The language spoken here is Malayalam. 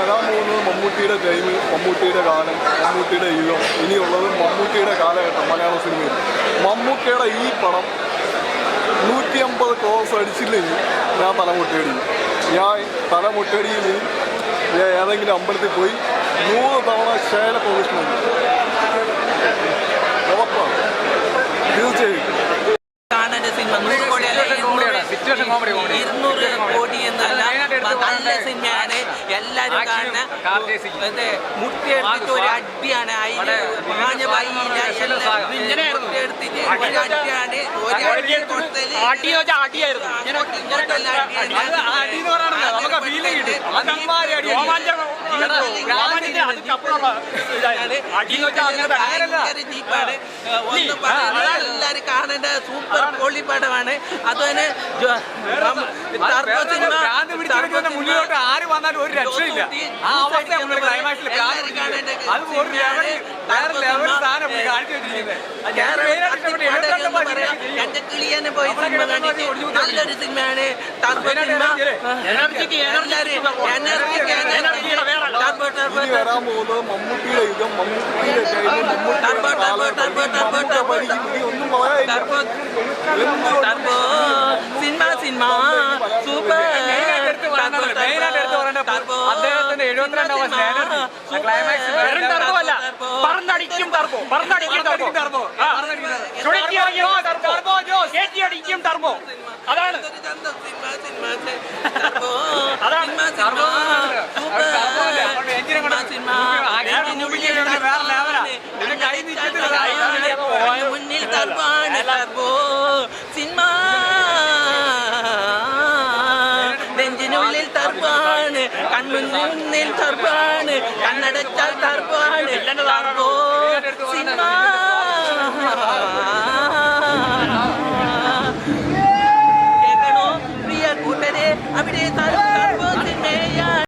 വരാൻ പോകുന്നത് മമ്മൂട്ടിയുടെ ടൈം മമ്മൂട്ടിയുടെ കാലം മമ്മൂട്ടിയുടെ യുഗം ഇനിയുള്ളത് മമ്മൂട്ടിയുടെ കാലഘട്ടം മലയാള സിനിമയിൽ. മമ്മൂട്ടിയുടെ ഈ പടം നൂറ്റി അമ്പത് ക്രോസ് അടിച്ചില്ലെങ്കിൽ ഞാൻ തലമുട്ടയടിക്കും ഞാൻ തലമുട്ടയടിയിൽ ഞാൻ ഏതെങ്കിലും അമ്പലത്തിൽ പോയി നൂറ് തവണ ശേല പ്രദക്ഷിണം ഉറപ്പാണ്. തീർച്ചയായും. ഇരുന്നൂറ് കോടി എന്നല്ല നല്ല സിനിമയാണ്. എല്ലാരും car മുട്ടിയെടുത്തിട്ട് ഒരു അടിയാണ്. അതിന് മാഞ്ഞ. മുട്ടിയെടുത്തിട്ട് ഒരു അടിയാണ്. ഒരു അടി അടിയാണ്. എല്ലാരും കാണേണ്ട സൂപ്പർ പൊളി പടമാണ്. പിടിച്ചവരുടെ മുന്നിലോട്ട് ആര് വന്നാലും ഒരു രക്ഷയില്ല. ആ അവസ്ഥ പിടിക്കുന്നത് അത് ഒരു ലെവൽ വേറെ ലെവൽ സാധനം കാണിച്ചു വെച്ചിരിക്കുന്നത്. എന്റെ കിളിയനെ പോയി സിനിമ കണ്ടിട്ട് നല്ലൊരു സിനിമയാണ്. Turbo cinema. Turbo Turbo Turbo Turbo cinema cinema. Super. അദ്ദേഹത്തിന്റെ എഴുപത്തിരണ്ടാം ക്ലൈമാക്സ് വെറും ടർബോ പറന്നടിക്കും നിൽക്കത്തില്ല. കൈ അതാണ് മുന്നിൽ ടർബോആണ് ടർബോ സിനിമ. നെഞ്ചിനുള്ളിൽ ടർബാണ് കൺമുന്നിൽ ടർബാണ് കണ്ണടച്ചാൽ ടർബാണ് ടർബോ സിനിമ.